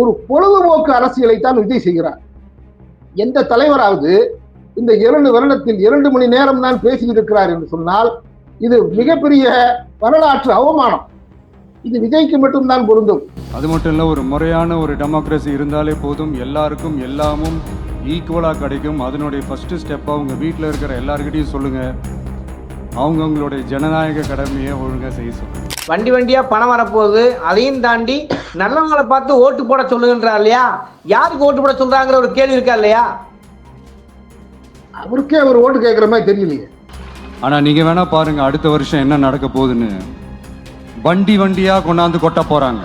ஒரு பொழுதுபோக்கு அரசியலை தான் விஜய் செய்கிறார். எந்த தலைவராவது இந்த இரண்டு வருடத்தில் இரண்டு மணி நேரம் தான் பேசியிருக்கிறார் என்று சொன்னால் இது மிகப்பெரிய வரலாற்று அவமானம். இது விஜய்க்கு மட்டும்தான் பொருந்தும். அது மட்டும் இல்லை ஒரு முறையான ஒரு டெமோக்ரஸி இருந்தாலே போதும். எல்லாருக்கும் எல்லாமும் ஈக்குவலாக கிடைக்கும். அதனுடைய ஃபஸ்ட்டு ஸ்டெப்பாக உங்கள் வீட்டில் இருக்கிற எல்லாருக்கிட்டையும் சொல்லுங்கள் அவங்கவுங்களுடைய ஜனநாயக கடமையை ஒழுங்காக செய்ய சொல்லுங்கள் வண்டி வண்டியா பணம் வரப்போகுது அதையும் தாண்டி நல்லவங்களை பார்த்து ஓட்டு போட சொல்லுங்கன்றார் இல்லையா? யாருக்கு ஓட்டு போட சொல்றாங்கிற ஒரு கேள்வி இருக்கா இல்லையா? அவருக்கே அவர் ஓட்டு கேட்கிற மாதிரி தெரியலையே. ஆனால் நீங்கள் வேணால் பாருங்கள் அடுத்த வருஷம் என்ன நடக்க போகுதுன்னு. வண்டி வண்டியாக கொண்டாந்து கொட்ட போகிறாங்க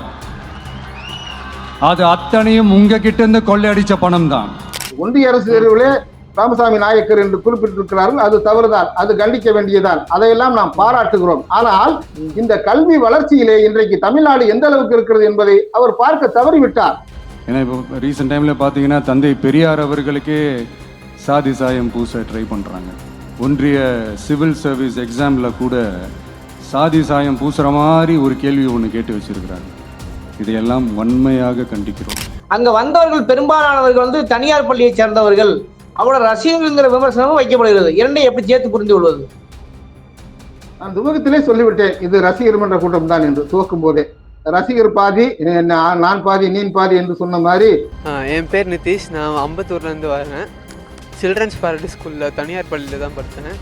அது அத்தனையும் உங்ககிட்ட இருந்து கொள்ளையடிச்ச பணம் தான் ஒன்றிய அரசு தேர்விலே ராமசாமி நாயக்கர் என்று குறிப்பிட்டிருக்கிறார்கள். அது தவறுதான். அது கண்டிக்க வேண்டியதான் அதையெல்லாம் நாம் பாராட்டுகிறோம். ஆனால் இந்த கல்வி வளர்ச்சியிலே இன்றைக்கு தமிழ்நாடு எந்த அளவுக்கு இருக்கிறது என்பதை அவர் பார்க்க தவறிவிட்டார். ஏன்னா இப்போ ரீசெண்ட் டைமில் பார்த்தீங்கன்னா தந்தை பெரியார் அவர்களுக்கே சாதி சாயம் பூச ட்ரை பண்ணுறாங்க ஒன்றிய சிவில் சர்வீஸ் எக்ஸாமில் கூட சாதி சாயம் பூசுகிற மாதிரி ஒரு கேள்வி ஒன்று கேட்டு வச்சிருக்கிறாங்க. இதையெல்லாம் வன்மையாக கண்டிக்கிறோம். அங்க வந்தவர்கள் பெரும்பாலானவர்கள் வந்து தனியார் பள்ளியை சேர்ந்தவர்கள். அவரோட ரசிகர்கள்ங்கிற விமர்சனமும் வைக்கப்படுகிறது. இரண்டையும் எப்படி சேர்த்து புரிந்து கொள்வது? நான் துவக்கத்திலே சொல்லிவிட்டேன் இது ரசிகர் மன்ற கூட்டம் தான் என்று. துவக்கும் போதே. ரசிகர் பாதி நான் நான் பாதி நீன் பாதி என்று சொன்ன மாதிரி. என் பேர் நிதிஷ். நான் அம்பத்தூர்லேருந்து வரேன் சில்ட்ரன்ஸ் பாரடி ஸ்கூலில் தனியார் பள்ளியில் தான் படித்தேன்.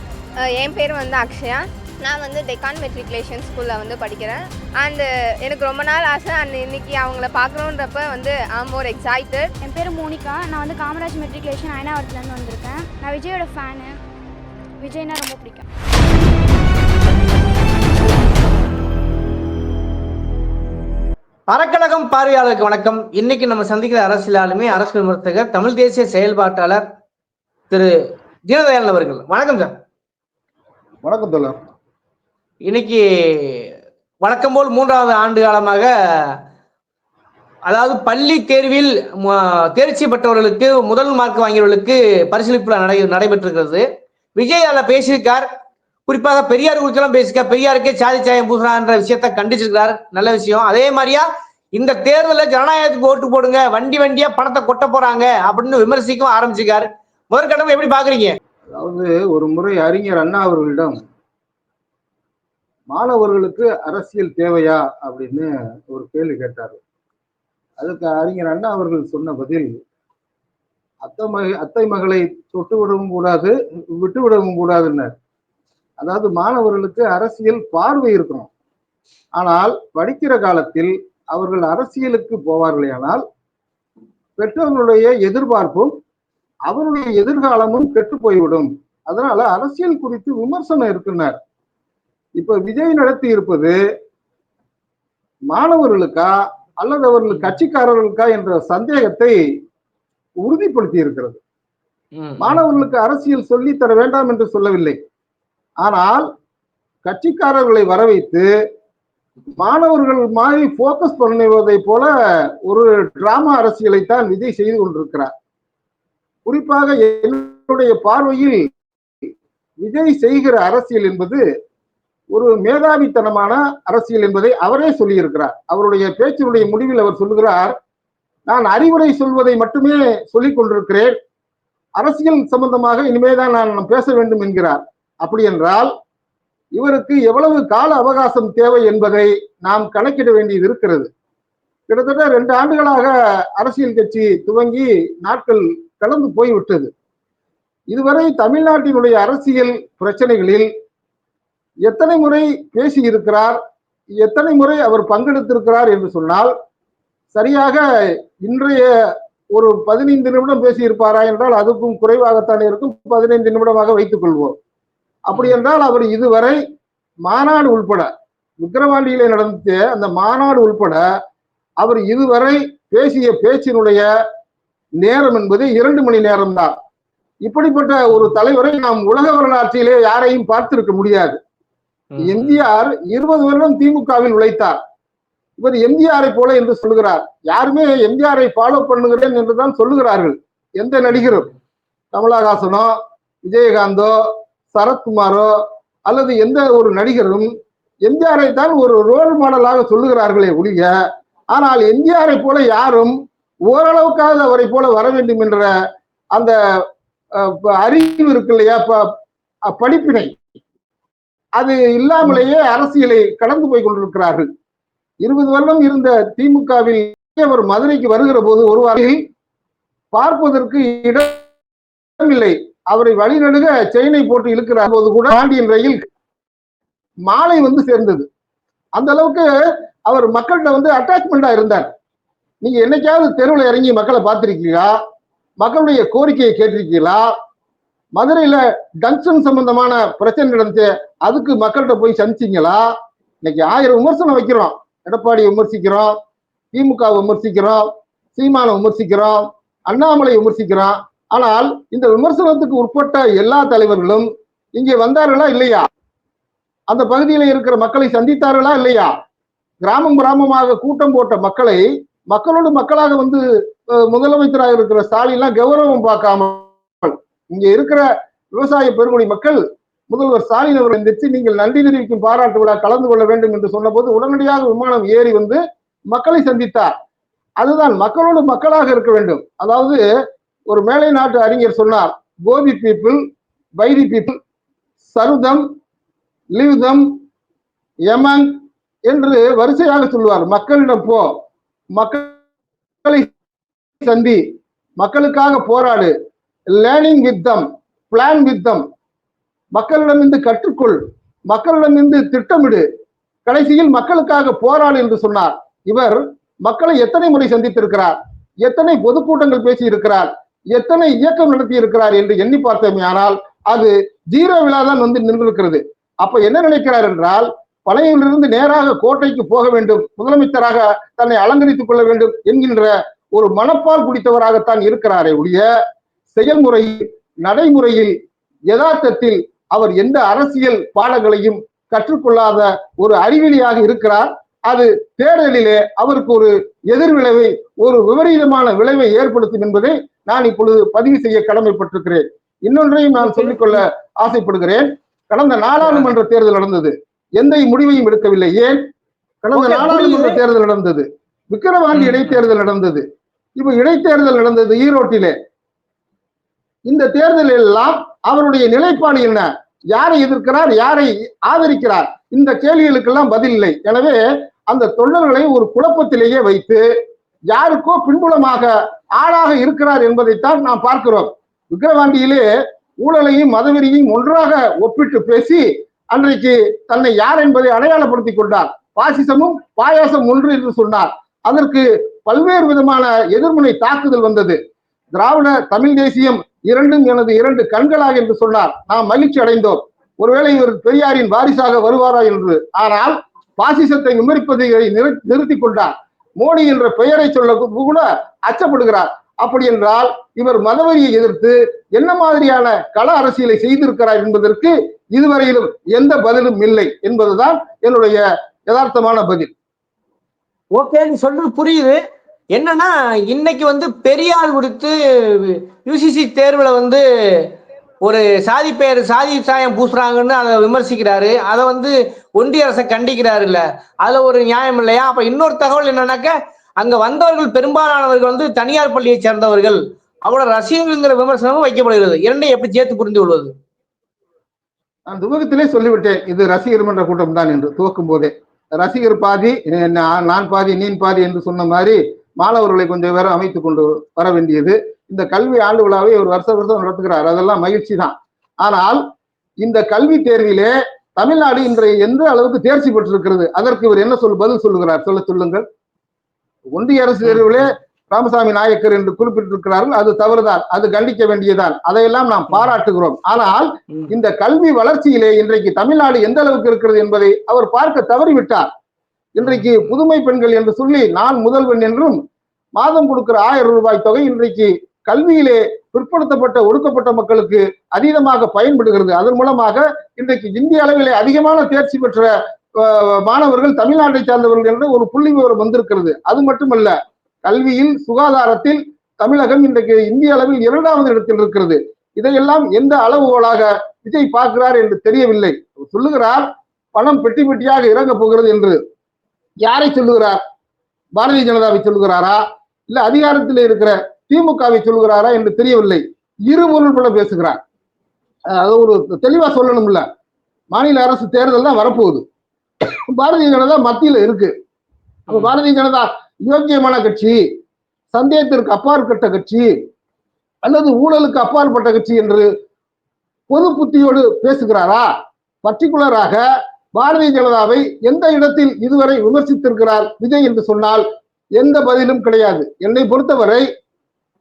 என் பேர் வந்து அக்ஷயா. நான் வந்து டெக்கான் மெட்ரிகுலேஷன் ஸ்கூலில் வந்து படிக்கிறேன். அண்டு எனக்கு ரொம்ப நாள் ஆசை அண்ட் இன்னைக்கு அவங்கள பார்க்கணுன்றப்ப வந்து ஆம் மோர் எக்ஸைட்டட் என் பேர் மோனிகா. நான் வந்து காமராஜ் மெட்ரிகுலேஷன் அயனாவரத்துலேருந்து வந்திருக்கேன். நான் விஜயோட ஃபேனு விஜய்னா ரொம்ப பிடிக்கும். அறக்கழகம் பார்வையாளருக்கு வணக்கம். இன்னைக்கு நம்ம சந்திக்கிற அரசியல் ஆளுமை அரசு விமர்சகர் தமிழ் தேசிய செயல்பாட்டாளர் திரு தீனதயாளன் அவர்கள். வணக்கம் சார். வணக்கம் தோழர். இன்னைக்கு வழக்கம் போல் மூன்றாவது ஆண்டு காலமாக அதாவது பள்ளி தேர்வில் தேர்ச்சி பெற்றவர்களுக்கு முதல் மார்க் வாங்கியவர்களுக்கு பரிசீலிப்பு நடை நடைபெற்றிருக்கிறது. விஜய் அதில் பேசியிருக்கார். குறிப்பாக பெரியார் குறிச்செல்லாம் பேசியிருக்கார். பெரியாருக்கே சாதி சாயம் பூசுறான்ற விஷயத்த கண்டிச்சிருக்கிறார். நல்ல விஷயம். அதே மாதிரியா இந்த தேர்தலில் ஜனநாயகத்துக்கு ஓட்டு போடுங்க வண்டி வண்டியா பணத்தை கொட்ட போறாங்க அப்படின்னு விமர்சிக்கவும் ஆரம்பிச்சிருக்காரு. முதற்கட்டம் எப்படி பாக்குறீங்க? அதாவது ஒரு முறை அறிஞர் அண்ணா அவர்களிடம் மாணவர்களுக்கு அரசியல் தேவையா அப்படின்னு ஒரு கேள்வி கேட்டார். அதுக்கு அறிஞர் அண்ணா அவர்கள் சொன்ன பதில் அத்தை மக அத்தை மகளை தொட்டு விடவும் கூடாது விட்டு விடவும் கூடாதுன்னார். அதாவது மாணவர்களுக்கு அரசியல் பார்வை இருக்கணும். ஆனால் படிக்கிற காலத்தில் அவர்கள் அரசியலுக்கு போவார்களேயானால் பெற்றோர்களுடைய எதிர்பார்ப்பும் அவருடைய எதிர்காலமும் கெட்டு போய்விடும். அதனால அரசியல் குறித்து விமர்சனம் இருக்குன்னார். இப்ப விஜய் நடத்தி இருப்பது மாணவர்களுக்கா அல்லது அவர்கள் கட்சிக்காரர்களுக்கா என்ற சந்தேகத்தை உறுதிப்படுத்தி இருக்கிறது. மாணவர்களுக்கு அரசியல் சொல்லித் தர வேண்டாம் என்று சொல்லவில்லை. ஆனால் கட்சிக்காரர்களை வர வைத்து மாணவர்கள் மாதிரி போக்கஸ் பண்ணுவதை போல ஒரு டிராமா அரசியலை தான் விஜய் செய்து கொண்டிருக்கிறார். குறிப்பாக என்னுடைய பார்வையில் விஜய் செய்கிற அரசியல் என்பது ஒரு மேதாவித்தனமான அரசியல் என்பதை அவரே சொல்லியிருக்கிறார். அவருடைய பேச்சினுடைய முடிவில் அவர் சொல்லுகிறார் நான் அறிவுரை சொல்வதை மட்டுமே சொல்லிக் கொண்டிருக்கிறேன். அரசியல் சம்பந்தமாக இனிமேதான் நான் பேச வேண்டும் என்கிறார். அப்படி என்றால் இவருக்கு எவ்வளவு கால அவகாசம் தேவை என்பதை நாம் கணக்கிட வேண்டியது இருக்கிறது. கிட்டத்தட்ட ரெண்டு ஆண்டுகளாக அரசியல் கட்சி துவங்கி நாட்கள் கலந்து போய்விட்டது. இதுவரை தமிழ்நாட்டினுடைய அரசியல் பிரச்சனைகளில் எத்தனை முறை பேசி இருக்கிறார் எத்தனை முறை அவர் பங்கெடுத்திருக்கிறார் என்று சொன்னால் சரியாக இன்றைய ஒரு பதினைந்து நிமிடம் பேசியிருப்பாரா என்றால் அதுக்கும் குறைவாகத்தான் இருக்கும். பதினைந்து நிமிடமாக வைத்துக் கொள்வோம். அப்படி என்றால் அவர் இதுவரை மாநாடு உள்பட விக்கிரவாண்டியிலே நடந்த அந்த மாநாடு உள்பட அவர் இதுவரை பேசிய பேச்சினுடைய நேரம் என்பது இரண்டு மணி நேரம்தான். இப்படிப்பட்ட ஒரு தலைவரை நாம் உலக வரலாற்றிலே யாரையும் பார்த்திருக்க முடியாது. எம்ஜிஆர் இருபது வருடம் திமுகவில் உழைத்தார். இவர் எம்ஜிஆரை போல என்று சொல்லுகிறார். யாருமே எம்ஜிஆரை ஃபாலோ பண்ணுகிறேன் என்றுதான் சொல்லுகிறார்கள். எந்த நடிகரும். கமலஹாசனோ விஜயகாந்தோ சரத்குமாரோ அல்லது எந்த ஒரு நடிகரும் எம்ஜிஆரை தான் ஒரு ரோல் மாடலாக சொல்லுகிறார்களே ஒழிய ஆனால் எம்ஜிஆரை போல யாரும் ஓரளவுக்காவது அவரை போல வர வேண்டும் என்ற அந்த அறிவு இருக்கு இல்லையா? ப- படிப்பினை. அது இல்லாமலேயே அரசியலை கடந்து போய் கொண்டிருக்கிறார்கள். இருபது வருடம் இருந்த திமுகவில் அவர் மதுரைக்கு வருகிற போது ஒரு வாரில் பார்ப்பதற்கு இடமில்லை. அவரை வழிநடுக செயினை போட்டு இழுக்கிற போது கூட பாண்டியன் ரயில் மாலை வந்து சேர்ந்தது. அந்த அளவுக்கு அவர் மக்கள்கிட்ட வந்து அட்டாச்மெண்டா இருந்தார். நீங்க என்னைக்காவது தெருவில் இறங்கி மக்களை பார்த்திருக்கீங்களா? மக்களுடைய கோரிக்கையை கேட்டிருக்கீங்களா? மதுரையில டங்ஷன் சம்பந்தமான பிரச்சனை நடந்துச்சு. அதுக்கு மக்கள்கிட்ட போய் சந்திச்சீங்களா? இன்னைக்கு ஆயிரம் விமர்சனம் வைக்கிறோம். எடப்பாடி விமர்சிக்கிறோம் திமுக விமர்சிக்கிறோம் சீமான விமர்சிக்கிறோம் அண்ணாமலை விமர்சிக்கிறோம். ஆனால் இந்த விமர்சனத்துக்கு உட்பட்ட எல்லா தலைவர்களும் இங்கே வந்தார்களா இல்லையா? அந்த பகுதியில இருக்கிற மக்களை சந்தித்தார்களா இல்லையா? கிராமம் கிராமமாக கூட்டம் போட்ட மக்களை மக்களோடு மக்களாக வந்து முதலமைச்சராக இருக்கிற ஸ்டாலின்லாம் கௌரவம் பார்க்காம இங்க இருக்கிற விவசாய பெருங்குடி மக்கள் முதல்வர் ஸ்டாலின் அவர்கள் எந்திரிச்சு நீங்கள் நன்றி தெரிவிக்கும் பாராட்டு விழா கலந்து கொள்ள வேண்டும் என்று சொன்னபோது உடனடியாக விமானம் ஏறி வந்து மக்களை சந்தித்தார். அதுதான் மக்களோடு மக்களாக இருக்க வேண்டும். அதாவது ஒரு மேலை நாட்டு அறிஞர் சொன்னார் go to the people with the people serve them live them among என்று வரிசையாக சொல்லுவார். மக்களிடம் போ மக்களை சந்தி மக்களுக்காக போராடு learning with them plan with them மக்களிடமிருந்து கற்றுக்கொள் மக்களிடமிருந்து திட்டமிடு. கடைசியில் மக்களுக்காக போராடு என்று சொன்னார். இவர் மக்களை எத்தனை முறை சந்தித்திருக்கிறார்? எத்தனை பொதுக்கூட்டங்கள் பேசி இருக்கிறார் எத்தனை இயக்கம் நடத்தி இருக்கிறார் என்று எண்ணி பார்த்தோமே ஆனால் அது ஜீரோ விழா தான் வந்து நின்றிருக்கிறது. அப்ப என்ன நினைக்கிறார் என்றால் பழையிலிருந்து நேராக கோட்டைக்கு போக வேண்டும் முதலமைச்சராக தன்னை அலங்கரித்துக் கொள்ள வேண்டும் என்கின்ற ஒரு மனப்பால் குடித்தவராகத்தான் இருக்கிறாரே ஒழிய செயல்முறையில் நடைமுறையில் யதார்த்தத்தில் அவர் எந்த அரசியல் பாடங்களையும் கற்றுக்கொள்ளாத ஒரு அறிவிலியாக இருக்கிறார். அது தேர்தலிலே அவருக்கு ஒரு எதிர்விளைவை ஒரு விபரீதமான விளைவை ஏற்படுத்தும் என்பதை நான் இப்பொழுது பதிவு செய்ய கடமைப்பட்டிருக்கிறேன். இன்னொன்றையும் நான் சொல்லிக்கொள்ள ஆசைப்படுகிறேன். கடந்த நாடாளுமன்ற தேர்தல் நடந்தது. எந்த முடிவையும் எடுக்கவில்லை. ஏன்? கடந்த நாடாளுமன்ற. தேர்தல் நடந்தது. விக்கிரவாண்டி. இடைத்தேர்தல் நடந்தது. இப்ப இடைத்தேர்தல் நடந்தது ஈரோட்டிலே. இந்த தேர்தல் எல்லாம் அவருடைய நிலைப்பாடு என்ன? யாரை எதிர்க்கிறார்? யாரை ஆதரிக்கிறார்? இந்த கேள்விகளுக்கெல்லாம் பதில் இல்லை. எனவே அந்த தொண்டர்களை ஒரு குழப்பத்திலேயே வைத்து யாருக்கோ பின்புலமாக ஆளாக இருக்கிறார் என்பதைத்தான் நாம் பார்க்கிறோம். விக்கிரவாண்டியிலே ஊழலையும் மதவெறியையும் ஒன்றாக ஒப்பிட்டு பேசி அன்றைக்கு தன்னை யார் என்பதை அடையாளப்படுத்திக் கொண்டார். பாசிசமும் பாயாசம் ஒன்று என்று சொன்னார். அதற்கு பல்வேறு விதமான எதிர்முனை தாக்குதல் வந்தது. திராவிட தமிழ் தேசியம் இரண்டும் எனது இரண்டு கண்களாக என்று சொன்னார். நாம் மகிழ்ச்சி அடைந்தோம். ஒருவேளை இவர் பெரியாரின் வாரிசாக வருவாரா என்று. ஆனால் பாசிசத்தை விமரிப்பதை நிறு- கொண்டார். மோடி என்ற பெயரை சொல்ல கூட அச்சப்படுகிறார். அப்படி என்றால் இவர் மதவரியை எதிர்த்து என்ன மாதிரியான கள அரசியலை செய்திருக்கிறார் என்பதற்கு இதுவரையிலும் எந்த பதிலும் இல்லை என்பதுதான் என்னுடைய யதார்த்தமான பதில். ஓகே சொல்றது புரியுது. என்னன்னா இன்னைக்கு வந்து பெரியார் குறித்து யூசிசி தேர்வில் வந்து ஒரு சாதி பெயர் சாதி சாயம் பூசுறாங்கன்னு அதை விமர்சிக்கிறாரு. அதை வந்து ஒன்றிய அரசை கண்டிக்கிறாரு இல்ல. அதுல ஒரு நியாயம் இல்லையா? அப்ப இன்னொரு தகவல் என்னன்னாக்க அங்க வந்தவர்கள் பெரும்பாலானவர்கள் வந்து தனியார் பள்ளியை சேர்ந்தவர்கள். அவ்வளோ ரசிகர்கள்ங்கிற விமர்சனமும் வைக்கப்படுகிறது. இரண்டையும் எப்படி சேர்த்து புரிந்து கொள்வது? நான் துவக்கத்திலே சொல்லிவிட்டேன். இது ரசிகர் மன்ற கூட்டம் தான் என்று. துவக்கும் போதே ரசிகர் பாதி நான் நான் பாதி நீன் பாதி என்று சொன்ன மாதிரி மாணவர்களை கொஞ்சம் வேற அமைத்துக் கொண்டு வர வேண்டியது. இந்த கல்வி ஆண்டு விழாவை ஒரு வருஷ வருஷம் நடத்துகிறார். அதெல்லாம் மகிழ்ச்சி தான். ஆனால் இந்த கல்வி தேர்விலே தமிழ்நாடு இன்றைய எந்த அளவுக்கு தேர்ச்சி பெற்றிருக்கிறது? அதற்கு இவர் என்ன சொல் பதில் சொல்லுகிறார்? சொல்ல சொல்லுங்கள். ஒன்றிய அரசு தேர்விலே ராமசாமி நாயக்கர் என்று குறிப்பிட்டிருக்கிறார்கள். அது தவறுதான். அது கண்டிக்க வேண்டியதான் அதையெல்லாம் நாம் பாராட்டுகிறோம். ஆனால் இந்த கல்வி வளர்ச்சியிலே இன்றைக்கு தமிழ்நாடு எந்த அளவுக்கு இருக்கிறது என்பதை அவர் பார்க்க தவறிவிட்டார். இன்றைக்கு புதுமை பெண்கள் என்று சொல்லி நான் முதல்வன் என்றும் மாதம் கொடுக்கிற ஆயிரம் ரூபாய் தொகை இன்றைக்கு கல்வியிலே பிற்படுத்தப்பட்ட ஒடுக்கப்பட்ட மக்களுக்கு அதீதமாக பயன்படுகிறது. அதன் மூலமாக இன்றைக்கு இந்திய அளவிலே அதிகமான தேர்ச்சி பெற்ற மாணவர்கள் தமிழ்நாட்டை சார்ந்தவர்கள் என்ற ஒரு புள்ளி விவரம் வந்திருக்கிறது. அது மட்டுமல்ல கல்வியில் சுகாதாரத்தில் தமிழகம் இன்றைக்கு இந்திய அளவில் இரண்டாவது இடத்தில் இருக்கிறது. இதையெல்லாம் எந்த அளவுகோலாக விஜய் பார்க்கிறார் என்று தெரியவில்லை. சொல்லுகிறார் பணம் பெட்டி பெட்டியாக இறங்க போகிறது என்று. யாரை சொல்லுகிறார்? பாரதிய ஜனதாவை சொல்லுகிறாரா? இல்ல அதிகாரத்தில் இருக்கிற திமுகவை சொல்கிறாரா என்று தெரியவில்லை. இருபொருள் கூட பேசுகிறார். அது ஒரு தெளிவா சொல்லணும்ல. மாநில அரசு தேர்தல் தான் வரப்போகுது. பாரதிய ஜனதா மத்தியில இருக்கு. அப்ப பாரதிய ஜனதா யோக்கியமான கட்சி சந்தேகத்திற்கு அப்பாற்பட்ட கட்சி அல்லது ஊழலுக்கு அப்பாற்பட்ட கட்சி என்று பொது புத்தியோடு பேசுகிறாரா? பர்டிகுலராக பாரதிய ஜனதாவை எந்த இடத்தில் இதுவரை விமர்சித்திருக்கிறார் விஜய் என்று சொன்னால் எந்த பதிலும் கிடையாது. என்னை பொறுத்தவரை.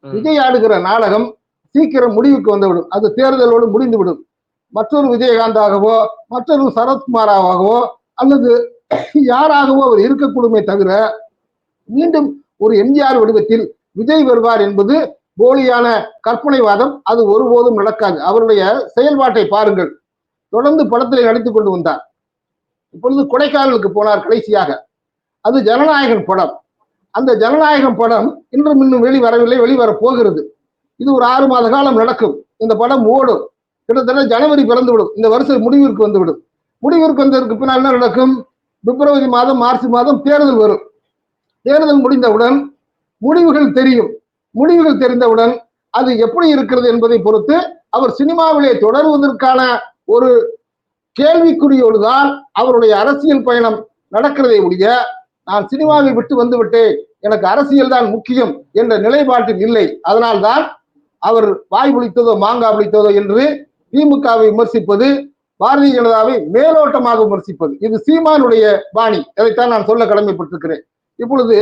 விஜய் ஆடுகிற நாடகம் சீக்கிரம் முடிவுக்கு வந்துவிடும். அது தேர்தலோடு முடிந்துவிடும். மற்றொரு விஜயகாந்தாகவோ மற்றொரு சரத்குமாராகவோ அல்லது யாராகவோ அவர் இருக்கக்கூடுமே தவிர மீண்டும் ஒரு எம்ஜிஆர் வடிவத்தில் விஜய் வருவார் என்பது போலியான கற்பனைவாதம் அது ஒருபோதும் நடக்காது. அவருடைய செயல்பாட்டை பாருங்கள். தொடர்ந்து படத்திலே நடித்துக் கொண்டு வந்தார். இப்பொழுது கொடைக்கானலுக்கு போனார் கடைசியாக. அது ஜனநாயகன் படம். அந்த ஜனநாயகம் படம் இன்றும் இன்னும் வெளிவரவில்லை வெளிவர போகிறது இது ஒரு ஆறு மாத காலம் நடக்கும். இந்த படம் ஓடும். கிட்டத்தட்ட ஜனவரி பிறந்து விடும். இந்த வருஷம் முடிவிற்கு வந்துவிடும் முடிவிற்கு வந்ததற்கு பின்னால் என்ன நடக்கும்? பிப்ரவரி மாதம் மார்ச் மாதம் தேர்தல் வரும். தேர்தல் முடிந்தவுடன் முடிவுகள் தெரியும். முடிவுகள் தெரிந்தவுடன் அது எப்படி இருக்கிறது என்பதை பொறுத்து அவர் சினிமாவிலே தொடருவதற்கான ஒரு கேள்விக்குறியோடு தான் அவருடைய அரசியல் பயணம் நடக்கிறதை உடைய நான் சினிமாவை விட்டு வந்து விட்டேன் எனக்கு அரசியல் தான் முக்கியம் என்ற நிலைப்பாட்டில் இல்லை. அதனால்தான் அவர் வாய் புளித்ததோ மாங்காய் புளித்ததோ என்று திமுகவை விமர்சிப்பது பாரதிய ஜனதாவை மேலோட்டமாக விமர்சிப்பது. இது சீமானுடைய பாணி. அதைத்தான் நான் சொல்ல கடமைப்பட்டிருக்கிறேன். இப்பொழுது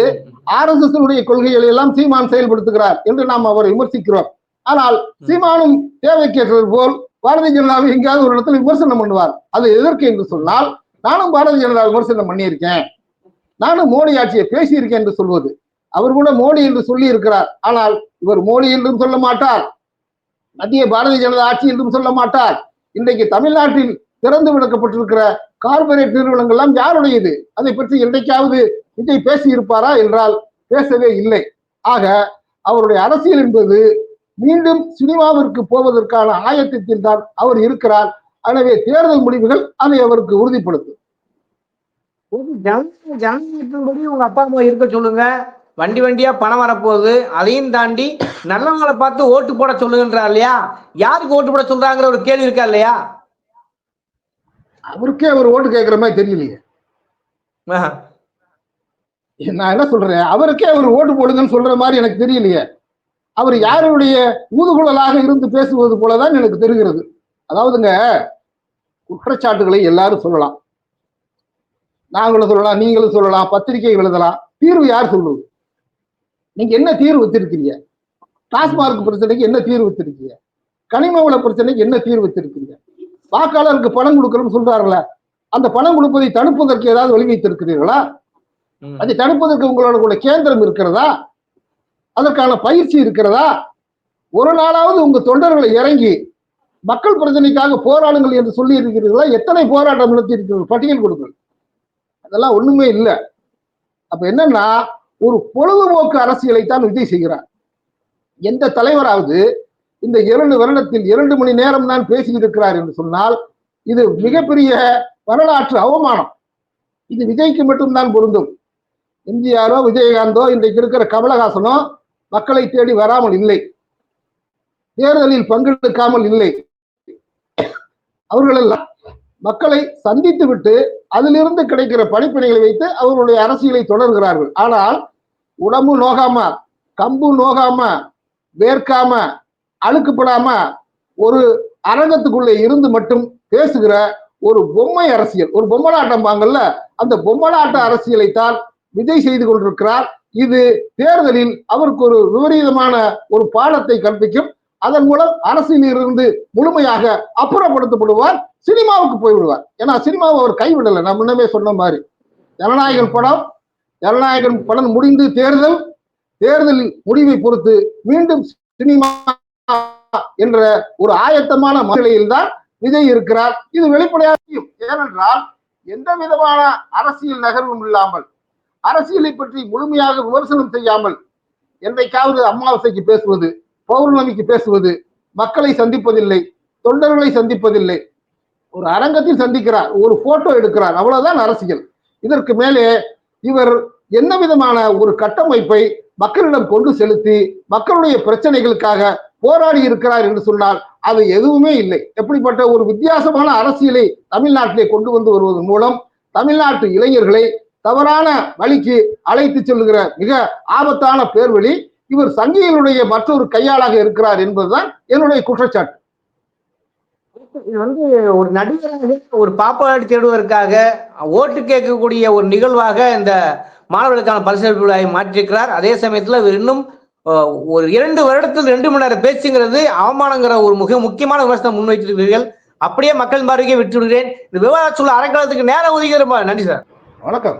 ஆர் எஸ் எஸ் கொள்கைகளை எல்லாம் சீமான் செயல்படுத்துகிறார் என்று நாம் அவரை விமர்சிக்கிறோம். ஆனால் சீமானும் தேவைக்கேற்றது போல் பாரதிய ஜனதாவை எங்கேயாவது ஒரு இடத்துல விமர்சனம் பண்ணுவார். அது எதற்கு என்று சொன்னால் நானும் பாரதிய ஜனதா விமர்சனம் பண்ணியிருக்கேன். நானும் மோடி ஆட்சியை பேசியிருக்கேன் என்று சொல்வது. அவர் கூட மோடி என்று சொல்லி இருக்கிறார் ஆனால் இவர் மோடி என்றும் சொல்ல மாட்டார். மத்திய பாரதிய ஜனதா ஆட்சி என்றும் சொல்ல மாட்டார். இன்றைக்கு தமிழ்நாட்டில் திறந்து விடக்கப்பட்டிருக்கிற கார்பரேட் நிறுவனங்கள் எல்லாம் யாருடையது? அதை பற்றி என்றைக்காவது விஜய் பேசி இருப்பாரா என்றால் பேசவே இல்லை. ஆக அவருடைய அரசியல் என்பது மீண்டும் சினிமாவிற்கு போவதற்கான ஆயத்தத்தில் தான் அவர் இருக்கிறார். எனவே தேர்தல் முடிவுகள் அதை அவருக்கு உறுதிப்படுத்தும். ஜனநாயகத்தின்படி உங்க அப்பா அம்மா இருக்க சொல்லுங்க. வண்டி வண்டியா பணம் வரப்போகுது. அதையும் தாண்டி நல்லவங்களை பார்த்து ஓட்டு போட சொல்லுங்கன்றா இல்லையா? யாருக்கு ஓட்டு போட சொல்றாங்கிற ஒரு கேள்வி இருக்கா இல்லையா? அவருக்கே அவர் ஓட்டு கேட்கிற மாதிரி தெரியலையே. நான் என்ன சொல்றேன்? அவருக்கே அவர் ஓட்டு போடுங்கன்னு சொல்ற மாதிரி எனக்கு தெரியலையே. அவர் யாருடைய ஊதுகுழலாக இருந்து பேசுவது போலதான் எனக்கு தெரிகிறது. அதாவதுங்க குற்றச்சாட்டுகளை எல்லாரும் சொல்லலாம். நாங்களும் சொல்லலாம் நீங்களும் சொல்லலாம் பத்திரிகை எழுதலாம். தீர்வு யார் சொல்லுவது நீங்க என்ன தீர்வு வச்சிருக்கீங்க டாஸ்மார்க் பிரச்சனைக்கு என்ன தீர்வு வச்சிருக்கீங்க கனிம வள பிரச்சனைக்கு என்ன தீர்வு வச்சிருக்கீங்க வாக்காளருக்கு பணம் கொடுக்கணும்னு சொல்றாருல அந்த பணம் கொடுப்பதை தடுப்பதற்கு ஏதாவது வழி வைத்திருக்கிறீர்களா. அதை தடுப்பதற்கு உங்களோட கூட கேந்திரம் இருக்கிறதா? அதற்கான பயிற்சி இருக்கிறதா? ஒரு நாளாவது உங்க தொண்டர்களை இறங்கி மக்கள் பிரச்சனைக்காக போராடுங்கள் என்று சொல்லி இருக்கிறீர்களா எத்தனை போராட்டம் நடத்தி இருக்கிறீர்கள் பட்டியல் கொடுங்கள். அதெல்லாம் ஒண்ணுமே இல்லை. அப்ப என்னன்னா ஒரு பொழுதுபோக்கு அரசியலை தான் விஜய் செய்கிறார். எந்த தலைவராவது இந்த இரண்டு வருடத்தில் இரண்டு மணி நேரம் தான் பேசியிருக்கிறார் இருக்கிறார் என்று சொன்னால் இது மிகப்பெரிய வரலாற்று அவமானம். இது விஜய்க்கு மட்டும்தான் பொருந்தும். எம்ஜிஆரோ விஜயகாந்தோ இன்றைக்கு இருக்கிற கமலஹாசனோ மக்களை தேடி வராமல் இல்லை. தேர்தலில் பங்கெடுக்காமல் இல்லை. அவர்களெல்லாம் மக்களை சந்தித்து விட்டு அதிலிருந்து கிடைக்கிற படிப்பினைகளை வைத்து அவர்களுடைய அரசியலை தொடர்கிறார்கள். ஆனால் உடம்பு நோகாம கம்பு நோகாம வேர்க்காம அழுக்குப்படாம ஒரு அரங்கத்துக்குள்ளே இருந்து மட்டும் பேசுகிற ஒரு பொம்மை அரசியல் ஒரு பொம்மலாட்டம் வாங்கல்ல அந்த பொம்மலாட்ட அரசியலை தான் விஜய் செய்து கொண்டிருக்கிறார். இது தேர்தலில் அவருக்கு ஒரு விபரீதமான ஒரு பாடத்தை கற்பிக்கும் அதன் மூலம் அரசியலில் இருந்து முழுமையாக அப்புறப்படுத்தப்படுவார் சினிமாவுக்கு போய்விடுவார். ஏன்னா சினிமாவை அவர் கைவிடலை. நான் முன்னமே சொன்ன மாதிரி ஜனநாயகன் படம் ஜனநாயகன் படம் முடிந்து தேர்தல் தேர்தல் முடிவை பொறுத்து மீண்டும் சினிமா என்ற ஒரு ஆயத்தமான மகளில் தான் விஜய் இருக்கிறார். இது வெளிப்படையாகும் ஏனென்றால் எந்த விதமான அரசியல் நகர்வும் இல்லாமல் அரசியலை பற்றி முழுமையாக விமர்சனம் செய்யாமல் என்றைக்காவது அமாவாசைக்கு பேசுவது பௌர்ணமிக்கு பேசுவது மக்களை சந்திப்பதில்லை தொண்டர்களை சந்திப்பதில்லை. ஒரு அரங்கத்தில் சந்திக்கிறார் ஒரு போட்டோ எடுக்கிறார் அவ்வளவுதான் அரசியல். இதற்கு மேலே இவர் என்ன விதமான ஒரு கட்டமைப்பை மக்களிடம் கொண்டு செலுத்தி மக்களுடைய பிரச்சனைகளுக்காக போராடி இருக்கிறார் என்று சொன்னால் அது எதுவுமே இல்லை. எப்படிப்பட்ட ஒரு வித்தியாசமான அரசியலை தமிழ்நாட்டிலே கொண்டு வந்து வருவதன் மூலம் தமிழ்நாட்டு இளைஞர்களை தவறான வழிக்கு அழைத்து செல்லுகிற மிக ஆபத்தான பேர்வழி இவர் சங்கிகளுடைய மற்றொரு கையாளாக இருக்கிறார் என்பதுதான் என்னுடைய குற்றச்சாட்டு. இது வந்து ஒரு நடிகராக ஒரு பாப்புலாரிட்டி தேடுவதற்காக ஓட்டு கேட்கக்கூடிய ஒரு நிகழ்வாக இந்த மாணவர்களுக்கான பரிசளிப்பு விழாவை மாற்றியிருக்கிறார். அதே சமயத்துல இவர் இன்னும் ஒரு இரண்டு வருடத்தில் ரெண்டு மணி நேரம் பேச்சுங்கிறது அவமானங்கிற ஒரு மிக முக்கியமான விமர்சனம் முன்வைத்திருக்கிறீர்கள். அப்படியே மக்கள் பார்வைக்கே விட்டு விடுகிறேன் இந்த விவாத சொல்ல அறக்கலத்துக்கு நேரம் ஒதுக்கிறப்ப நன்றி சார். வணக்கம்.